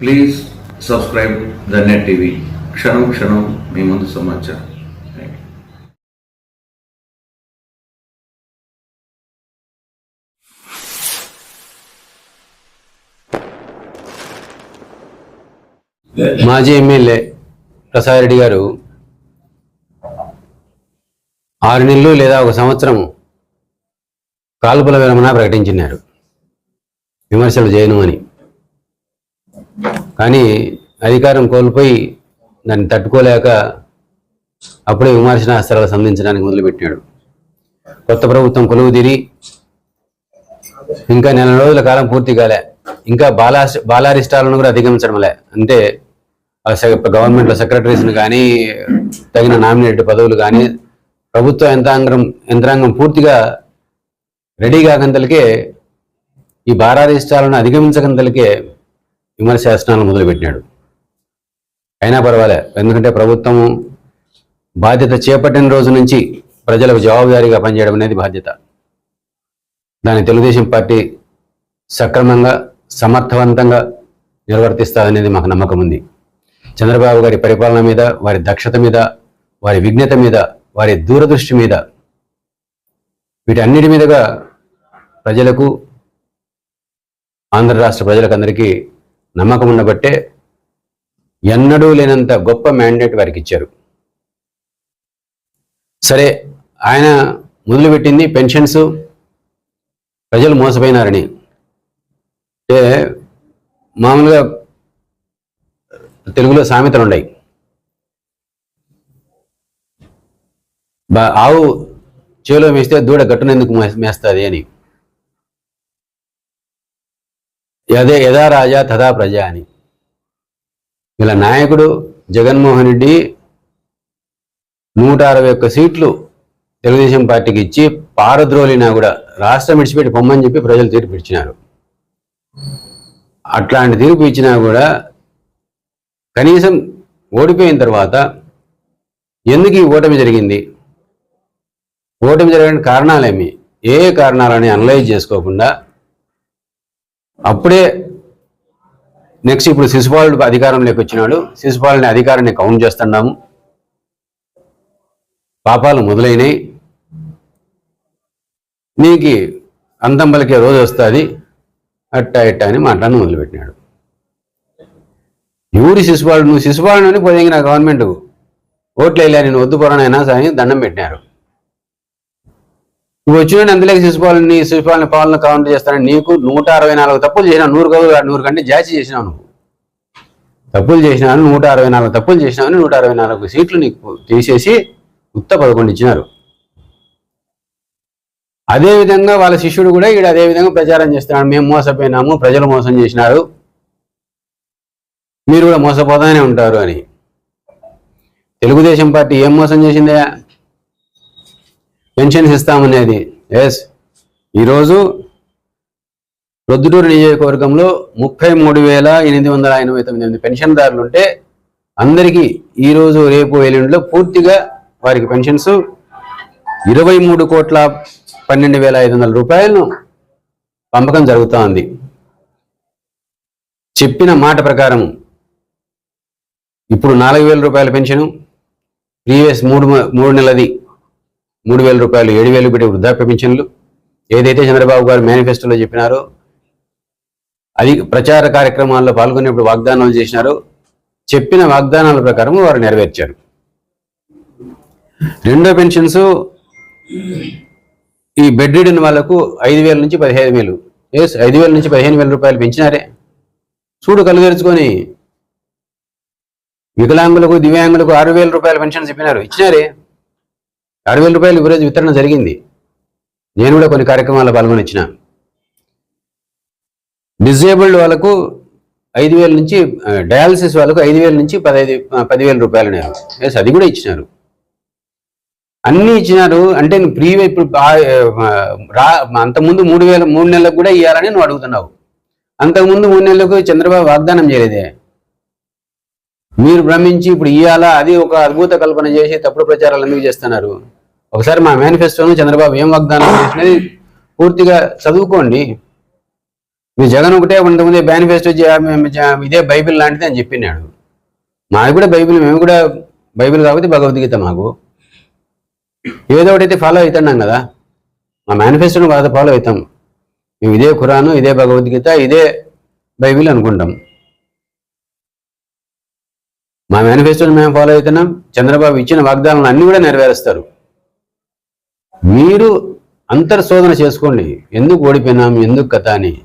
Please subscribe the net TV క్షణం క్షణం మీ ముందు సమాచారం. మాజీ ఎమ్మెల్యే ప్రసాద్ రెడ్డి గారు ఆరు నెలలు లేదా ఒక సంవత్సరం కాల్పుల విరమణ ప్రకటించినారు. విమర్శలు చేయను అని. కానీ అధికారం కోల్పోయి దాన్ని తట్టుకోలేక అప్పుడే విమర్శనాస్త్రాలు సంధించడానికి మొదలుపెట్టాడు కొత్త ప్రభుత్వం కొలువు తీరి ఇంకా నెల రోజుల కాలం పూర్తి కాలే. ఇంకా బాలా బాలారిష్టాలను కూడా అధిగమించడంలే. అంటే గవర్నమెంట్లో సెక్రటరీస్ని కానీ తగిన నామినేటెడ్ పదవులు కానీ ప్రభుత్వ యంత్రాంగం యంత్రాంగం పూర్తిగా రెడీ కాకంతలకే ఈ బాలారిష్టాలను అధిగమించకంతలకే విమర్శాసనాలు మొదలుపెట్టినాడు. అయినా పర్వాలే ఎందుకంటే ప్రభుత్వం బాధ్యత చేపట్టిన రోజు నుంచి ప్రజలకు జవాబుదారీగా పనిచేయడం అనేది బాధ్యత. దాన్ని తెలుగుదేశం పార్టీ సక్రమంగా సమర్థవంతంగా నిర్వర్తిస్తాదనేది మాకు నమ్మకం ఉంది. చంద్రబాబు గారి పరిపాలన మీద వారి దక్షత మీద వారి విజ్ఞత మీద వారి దూరదృష్టి మీద వీటన్నిటి మీదుగా ప్రజలకు ఆంధ్ర రాష్ట్ర ప్రజలకందరికీ నమ్మకం ఉండబట్టే ఎన్నడూ లేనంత గొప్ప మ్యాండేట్ వారికి ఇచ్చారు. సరే ఆయన మొదలుపెట్టింది పెన్షన్స్. ప్రజలు మోసపోయినారని. అంటే మామూలుగా తెలుగులో సామెతలు ఉన్నాయి బా- ఆవు చేలో మేస్తే దూడ గట్టునెందుకు మే- మేస్తుంది అని. యదే యథా రాజా తథా ప్రజ అని. ఇలా నాయకుడు జగన్మోహన్ రెడ్డి నూట అరవై ఒక్క సీట్లు తెలుగుదేశం పార్టీకి ఇచ్చి పారద్రోలినా కూడా రాష్ట్రం విడిచిపెట్టి పొమ్మని చెప్పి ప్రజలు తీర్పు ఇచ్చినారు. అట్లాంటి తీర్పు ఇచ్చినా కూడా కనీసం ఓడిపోయిన తర్వాత ఎందుకు ఈ ఓటమి జరిగింది? ఓటమి జరగడానికి కారణాలేమి? ఏ కారణాలని అనలైజ్ చేసుకోకుండా అప్పుడే నెక్స్ట్ ఇప్పుడు శిశుపాలుడు అధికారంలోకి వచ్చినాడు. శిశుపాలుని అధికారాన్ని కౌంట్ చేస్తున్నాము. పాపాలు మొదలైనవి నీకు అంతం పలికే రోజు వస్తుంది. అట్టా ఇట్ట అని మాట్లాడడం మొదలుపెట్టినాడు. ఎవరి శిశుపాలు నువ్వు శిశుపాలను అని పోయింది గవర్నమెంట్కు ఓట్లు వేయలే నేను వద్దు పొరనైనా అని దండం పెట్టినారు. నువ్వు వచ్చిన అందులోకి శిశుపాలని శిశుపాలని పాలన కౌంటర్ చేస్తానని నీకు నూట అరవై నాలుగు తప్పులు చేసినావు నూరు కవులు నూరు కంటే జాచి చేసినావు నువ్వు. తప్పులు చేసినావు నూట అరవై నాలుగు తప్పులు చేసినావు నూట అరవై నాలుగు సీట్లు నీకు తీసేసి ఉత్త పదకొండు ఇచ్చినారు. అదేవిధంగా వాళ్ళ శిష్యుడు కూడా ఈడ అదేవిధంగా ప్రచారం చేస్తున్నాడు. మేము మోసపోయినాము ప్రజలు మోసం చేసినారు. మీరు కూడా మోసపోతానే ఉంటారు అని. తెలుగుదేశం పార్టీ ఏం మోసం చేసిందే పెన్షన్స్ ఇస్తామనేది. ఎస్ ఈరోజు ప్రొద్దుటూరు నియోజకవర్గంలో ముప్పై మూడు వేల ఎనిమిది వందల ఎనభై తొమ్మిది మంది పెన్షన్దారులు ఉంటే అందరికీ ఈరోజు రేపు ఎల్లుండిలో పూర్తిగా వారికి పెన్షన్స్ ఇరవై మూడు కోట్ల పన్నెండు వేల ఐదు వందల రూపాయలను పంపకం జరుగుతోంది. చెప్పిన మాట ప్రకారం ఇప్పుడు నాలుగు వేల రూపాయల పెన్షను ప్రీవియస్ మూడు మూడు నెలది మూడు వేల రూపాయలు ఏడు వేలు పెట్టే వృద్ధాప్య పెన్షన్లు ఏదైతే చంద్రబాబు గారు మేనిఫెస్టోలో చెప్పినారో అది ప్రచార కార్యక్రమాల్లో పాల్గొనేప్పుడు వాగ్దానాలు చేసినారో చెప్పిన వాగ్దానాల ప్రకారం వారు నెరవేర్చారు. రెండో పెన్షన్స్ ఈ బెడ్ రిడన్ వాళ్ళకు ఐదు వేల నుంచి పదిహేను వేలు. ఎస్ ఐదు వేల నుంచి పదిహేను వేల రూపాయలు పెంచినారే. చూడు కలుగరుచుకొని వికలాంగులకు దివ్యాంగులకు ఆరు వేల రూపాయల పెన్షన్ చెప్పినారు. ఇచ్చినారే. ఆరు వేల రూపాయలు ఈరోజు వితరణ జరిగింది. నేను కూడా కొన్ని కార్యక్రమాల్లో పాల్గొనిచ్చిన డిజేబుల్డ్ వాళ్ళకు ఐదు వేల నుంచి డయాలసిస్ వాళ్ళకు ఐదు వేల నుంచి పదహైదు ఆ, పదివేల రూపాయలు నేను ఎస్ అది కూడా ఇచ్చినారు. అన్ని ఇచ్చినారు అంటే నువ్వు ప్రీవే ఇప్పుడు రా అంతకుముందు మూడు వేల మూడు నెలలకు కూడా ఇవ్వాలని నువ్వు అడుగుతున్నావు. అంతకుముందు మూడు నెలలకు చంద్రబాబు వాగ్దానం చేయలేదే. మీరు భ్రమించి ఇప్పుడు ఇవ్వాలా అది ఒక అద్భుత కల్పన చేసి తప్పుడు ప్రచారాలు ఎందుకు చేస్తున్నారు? ఒకసారి మా మేనిఫెస్టోను చంద్రబాబు ఏం వాగ్దానం చేసినది పూర్తిగా చదువుకోండి. మీ జగన్ ఒకటే కొంతమంది మేనిఫెస్టో ఇదే బైబిల్ లాంటిది అని చెప్పినాడు. మాది కూడా బైబిల్ మేము కూడా బైబిల్ కాబట్టి భగవద్గీత మాకు. ఏదో ఒకటి అయితే ఫాలో అవుతున్నాం కదా. మా మేనిఫెస్టోను కాదు ఫాలో అవుతాం. మేము ఇదే ఖురాను ఇదే భగవద్గీత ఇదే బైబిల్ అనుకుంటాం. మా మేనిఫెస్టోని మేము ఫాలో అవుతున్నాం. చంద్రబాబు ఇచ్చిన వాగ్దానాలు అన్ని కూడా నెరవేరుస్తారు. మీరు అంతర్శోధన చేసుకోండి ఎందుకు ఓడిపోయినాం? ఎందుకు కథ అని.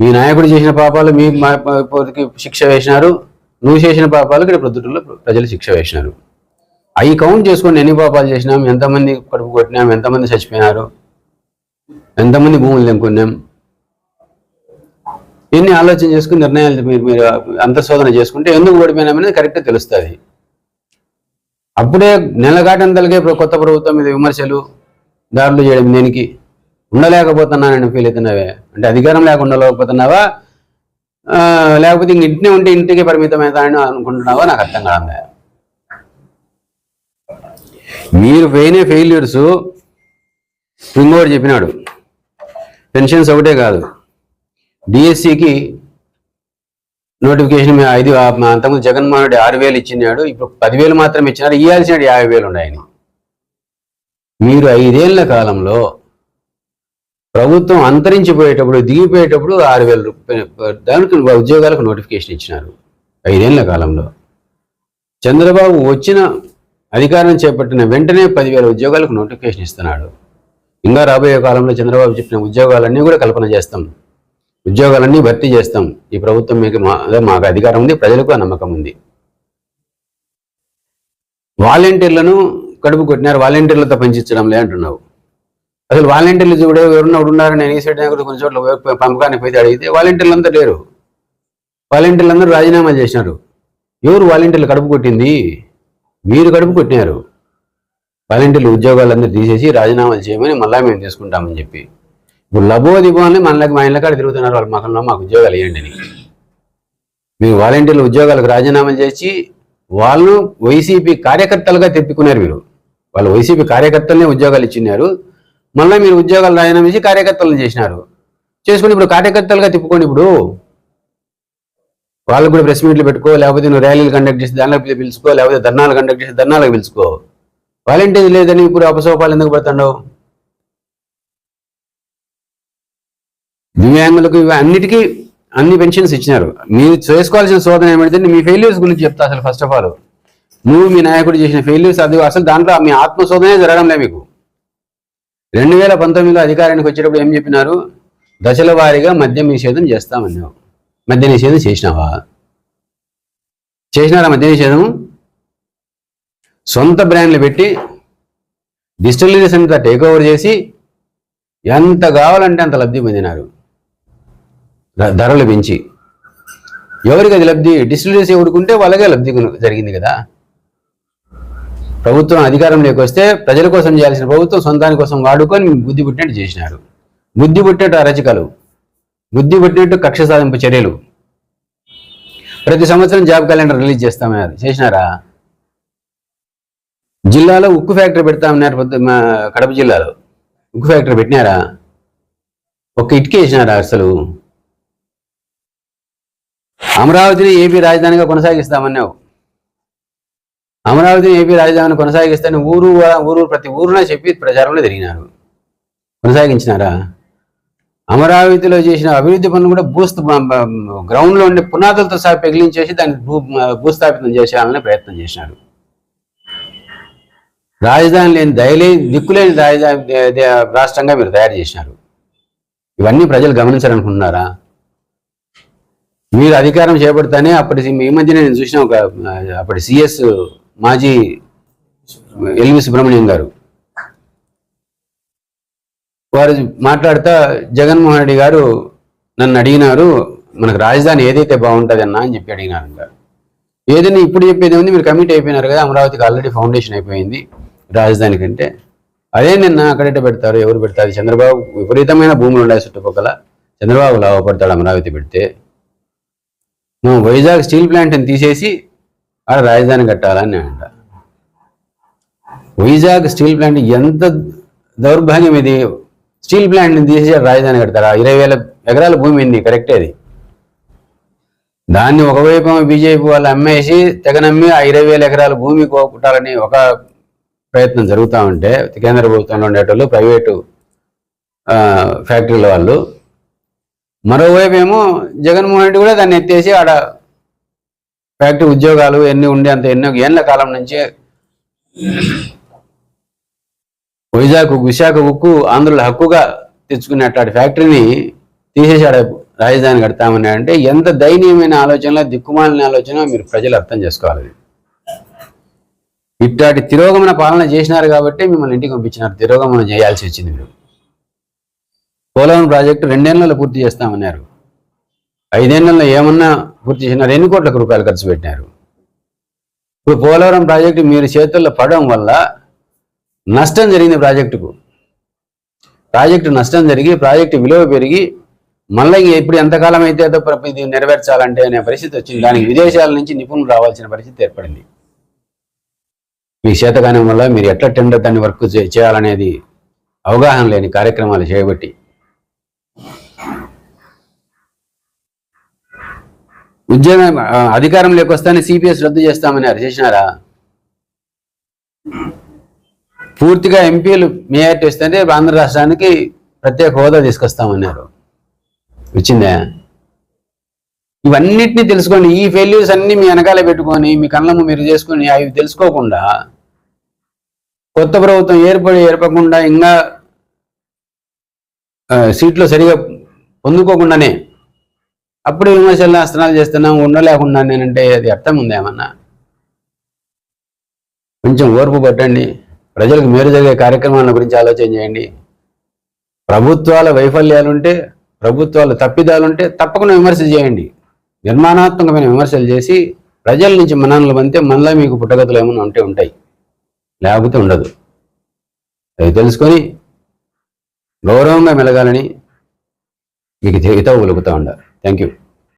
మీ నాయకుడు చేసిన పాపాలు మీ మా- శిక్ష వేసినారు. నువ్వు చేసిన పాపాలు ఇక్కడ ప్రొద్దుటూరులో ప్రజలు శిక్ష వేసినారు. అవి కౌంట్ చేసుకోండి ఎన్ని పాపాలు చేసినాం? ఎంతమంది కడుపు కొట్టినాం? ఎంతమంది చచ్చిపోయినారు? ఎంతమంది భూములు తెంపుకున్నాం? ఎన్ని ఆలోచన చేసుకుని నిర్ణయాలు మీరు మీరు అంతర్శోధన చేసుకుంటే ఎందుకు ఓడిపోయినామనేది కరెక్ట్గా తెలుస్తుంది. అప్పుడే నెలగాటంతలకే ఇప్పుడు కొత్త ప్రభుత్వం మీద విమర్శలు దాడులు చేయడం దేనికి? ఉండలేకపోతున్నానని ఫీల్ అవుతున్నావే? అంటే అధికారం లేకుండా ఉండలేకపోతున్నావా? లేకపోతే ఇంక ఇంటినే ఉంటే ఇంటికి పరిమితమవుతానని అనుకుంటున్నావా? నాకు అర్థం కాదు మీరు పోయిన ఫెయిల్యూర్స్ ఇంకోటి చెప్పినాడు. పెన్షన్స్ ఒకటే కాదు. డిఎస్సికి నోటిఫికేషన్ ఐదు మా అంతకుముందు జగన్మోహన్ రెడ్డి ఆరు వేలు ఇచ్చినాడు ఇప్పుడు పదివేలు మాత్రం ఇచ్చినాడు ఇవ్వాల్సిన యాభై వేలు ఉన్నాయని. మీరు ఐదేళ్ళ కాలంలో ప్రభుత్వం అంతరించిపోయేటప్పుడు దిగిపోయేటప్పుడు ఆరు వేల రూపాయలు దానికి ఉద్యోగాలకు నోటిఫికేషన్ ఇచ్చినారు ఐదేళ్ళ కాలంలో. చంద్రబాబు వచ్చిన అధికారం చేపట్టిన వెంటనే పదివేల ఉద్యోగాలకు నోటిఫికేషన్ ఇస్తున్నాడు. ఇంకా రాబోయే కాలంలో చంద్రబాబు చెప్పిన ఉద్యోగాలన్నీ కూడా కల్పన చేస్తాం. ఉద్యోగాలన్నీ భర్తీ చేస్తాం. ఈ ప్రభుత్వం మీకు మా అదే మాకు అధికారం ఉంది ప్రజలకు నమ్మకం ఉంది. వాలంటీర్లను కడుపు కొట్టినారు వాలంటీర్లతో పనిచేయడంలే అంటున్నావు. అసలు వాలంటీర్లు చూడే ఎవరున్నా ఉన్నారు? నేను ఈ సైడ్ కూడా కొన్ని చోట్ల పంపకానికి పోతే అడిగితే వాలంటీర్లు అంతా లేరు. వాలంటీర్లు అందరూ రాజీనామా చేసినారు. ఎవరు వాలంటీర్లు కడుపు కొట్టింది? మీరు కడుపు కొట్టినారు. వాలంటీర్లు ఉద్యోగాలందరూ తీసేసి రాజీనామాలు చేయమని మళ్ళా మేము తీసుకుంటామని చెప్పి. ఇప్పుడు లబో మనకి మా ఇళ్ళకాడ తిరుగుతున్నారు వాళ్ళ. మకంలో మాకు ఉద్యోగాలు ఇవ్వండి అని. మీరు వాలంటీర్లు ఉద్యోగాలకు రాజీనామాలు చేసి వాళ్ళు వైసీపీ కార్యకర్తలుగా తెప్పుకున్నారు మీరు వాళ్ళు వైసీపీ కార్యకర్తలనే ఉద్యోగాలు ఇచ్చినారు. మళ్ళీ మీరు ఉద్యోగాలు రాజీనామా చేసి కార్యకర్తలను చేసినారు. చేసుకుని ఇప్పుడు కార్యకర్తలుగా తిప్పుకోండి ఇప్పుడు వాళ్ళకు కూడా ప్రెస్ మీట్లు పెట్టుకో లేకపోతే నువ్వు ర్యాలీలు కండక్ట్ చేసి దానిలో పిలుచుకో లేకపోతే ధర్నాలు కండక్ట్ చేసి ధర్నాలకు పిలుచుకో. వాలంటీర్ లేదని ఇప్పుడు అపసోపాలు ఎందుకు పడుతుండవు దివ్యాంగులకు ఇవి అన్నిటికీ అన్ని పెన్షన్స్ ఇచ్చినారు. మీరు చేసుకోవాల్సిన శోధన ఏమంటే మీ ఫెయిల్యూర్స్ గురించి చెప్తా అసలు ఫస్ట్ ఆఫ్ ఆల్. నువ్వు మీ నాయకుడు చేసిన ఫెయిల్యూర్స్ అది అసలు దాంట్లో మీ ఆత్మశోధనే జరగడంలే మీకు. రెండు వేల పంతొమ్మిదిలో అధికారానికి వచ్చేటప్పుడు ఏం చెప్పినారు? దశల వారీగా మద్యం నిషేధం చేస్తామన్నావు. మద్య నిషేధం చేసినావా? చేసినారా మద్య నిషేధం సొంత బ్రాండ్లు పెట్టి డిస్టిలరీస్ అంతా టేక్ ఓవర్ చేసి ఎంత కావాలంటే అంత లబ్ధి పొందినారు. ధరలు పెంచి. ఎవరికి అది లబ్ధి? డిస్టిలరీస్ ఎవడుకుంటే వాళ్ళకే లబ్ధి జరిగింది కదా. ప్రభుత్వం అధికారంలోకి వస్తే ప్రజల కోసం చేయాల్సిన ప్రభుత్వం సొంతాని కోసం వాడుకొని బుద్ధి పుట్టినట్టు చేసినారు. బుద్ధి పుట్టినట్టు అరచకాలు. బుద్ధి పుట్టినట్టు కక్ష సాధింపు చర్యలు. ప్రతి సంవత్సరం జాబ్ క్యాలెండర్ రిలీజ్ చేస్తామన్నారు చేసినారా? జిల్లాలో ఉక్కు ఫ్యాక్టరీ పెడతామన్నారు కడప జిల్లాలో. ఉక్కు ఫ్యాక్టరీ పెట్టినారా? ఒక ఇటుక వేసినారా అసలు? అమరావతిని ఏపీ రాజధానిగా కొనసాగిస్తామన్నావు. అమరావతిని ఏపీ రాజధానిని కొనసాగిస్తాను ఊరు ఊరు ప్రతి ఊరున చెప్పి ప్రచారంలో తిరిగినారు. కొనసాగించినారా? అమరావతిలో చేసిన అభివృద్ధి పనులు కూడా భూస్థ గ్రౌండ్లో ఉండే పునాదులతో సహా పెగిలించేసి దాన్ని భూ భూస్థాపితం చేసేయాలనే ప్రయత్నం చేసినారు. రాజధాని లేని దయలేని దిక్కులేని రాజధాని రాష్ట్రంగా మీరు తయారు చేసినారు. ఇవన్నీ ప్రజలు గమనించాలనుకుంటున్నారా? మీరు అధికారం చేపడతానే అప్పటి ఈ మధ్యనే నేను చూసిన ఒక అప్పటి సిఎస్ మాజీ ఎల్వి సుబ్రహ్మణ్యం గారు. వారు మాట్లాడుతా జగన్మోహన్ రెడ్డి గారు నన్ను అడిగినారు మనకు రాజధాని ఏదైతే బాగుంటుంది అన్నా అని చెప్పి అడిగినారు ఏదైనా ఇప్పుడు చెప్పేది ఉంది మీరు కమిట్ అయిపోయినారు కదా అమరావతికి ఆల్రెడీ ఫౌండేషన్ అయిపోయింది రాజధాని కంటే. అదే నిన్న అక్కడైతే పెడతారు? ఎవరు పెడతారు? చంద్రబాబు విపరీతమైన భూములు ఉన్నాయి చుట్టుపక్కల. చంద్రబాబు లాభపడతాడు అమరావతి పెడితే. నువ్వు వైజాగ్ స్టీల్ ప్లాంట్ని తీసేసి ఆడ రాజధాని కట్టాలని అంట. వైజాగ్ స్టీల్ ప్లాంట్ ఎంత దౌర్భాగ్యం ఇది? స్టీల్ ప్లాంట్ని తీసేసి ఆడ రాజధాని కడతారా? ఇరవై వేల ఎకరాల భూమి ఉంది కరెక్టే అది. దాన్ని ఒకవైపు బీజేపీ వాళ్ళు అమ్మేసి తెగనమ్మి ఆ ఇరవై వేల ఎకరాల భూమి కోపుటాలని ఒక ప్రయత్నం జరుగుతూ ఉంటే కేంద్ర ప్రభుత్వంలో ఉండేటోళ్ళు ప్రైవేటు ఫ్యాక్టరీల వాళ్ళు మరోవైపు ఏమో జగన్మోహన్ రెడ్డి కూడా దాన్ని ఎత్తేసి ఆడ ఫ్యాక్టరీ ఉద్యోగాలు ఎన్ని ఉండే అంత ఎన్నో ఏళ్ళ కాలం నుంచి వైజాగ్ విశాఖ ఉక్కు ఆంధ్రుల హక్కుగా తెచ్చుకునే అట్లాంటి ఫ్యాక్టరీని తీసేసి రాజధాని కడతామని అంటే ఎంత దయనీయమైన ఆలోచనలో దిక్కుమాలిన ఆలోచన మీరు ప్రజలు అర్థం చేసుకోవాలి. ఇట్లాంటి తిరోగమన పాలన చేసినారు కాబట్టి మిమ్మల్ని ఇంటికి పంపించినారు. తిరోగమనం చేయాల్సి వచ్చింది మీరు. పోలవరం ప్రాజెక్టు రెండేళ్ళలో పూర్తి చేస్తామన్నారు. ఐదేళ్ళలో ఏమన్నా పూర్తి చేసినారు ఎన్ని కోట్ల రూపాయలు ఖర్చు పెట్టినారు? ఇప్పుడు పోలవరం ప్రాజెక్టు మీరు చేతుల్లో పడడం వల్ల నష్టం జరిగింది ప్రాజెక్టుకు. ప్రాజెక్టు నష్టం జరిగి ప్రాజెక్టు విలువ పెరిగి మళ్ళీ ఇప్పుడు ఎంతకాలం అయితే ఇది నెరవేర్చాలంటే అనే పరిస్థితి వచ్చింది. దానికి విదేశాల నుంచి నిపుణులు రావాల్సిన పరిస్థితి ఏర్పడింది. మీ చేతగానం వల్ల మీరు ఎట్లా టెండర్ దాన్ని వర్క్ చే- చేయాలనేది అవగాహన లేని కార్యక్రమాలు చేయబట్టి ఉద్యోగం అధికారం అధికారంలోకి వస్తానే సిపిఎస్ రద్దు చేస్తామని చేసినారా? పూర్తిగా ఎంపీలు మేయర్టీ వస్తే ఆంధ్ర రాష్ట్రానికి ప్రత్యేక హోదా తీసుకొస్తామన్నారు. వచ్చిందా? ఇవన్నిటిని తెలుసుకోండి ఈ ఫెయిల్యూర్స్ అన్ని మీ వెనకాల పెట్టుకొని మీ కళ్ళము మీరు చేసుకొని అవి తెలుసుకోకుండా కొత్త ప్రభుత్వం ఏర్పడి ఏర్పడకుండా ఇంకా సీట్లు సరిగా పొందుకోకుండానే అప్పుడు విమర్శలు అస్త్రాలు చేస్తున్నాం ఉండలేకుండా నేనంటే అది అర్థం ఉందేమన్నా కొంచెం ఓర్పు పట్టండి. ప్రజలకు మేలు జరిగే కార్యక్రమాల గురించి ఆలోచన చేయండి. ప్రభుత్వాల వైఫల్యాలుంటే ప్రభుత్వాల తప్పిదాలుంటే తప్పకుండా విమర్శ చేయండి. నిర్మాణాత్మకమైన విమర్శలు చేసి ప్రజల నుంచి మనాలు పంతే మనలో మీకు పుట్టగతులు ఏమైనా ఉంటే ఉంటాయి. లేకపోతే ఉండదు. అది తెలుసుకొని గౌరవంగా మెలగాలని మీకు హితవు పలుకుతూ ఉండాలి థ్యాంక్ యూ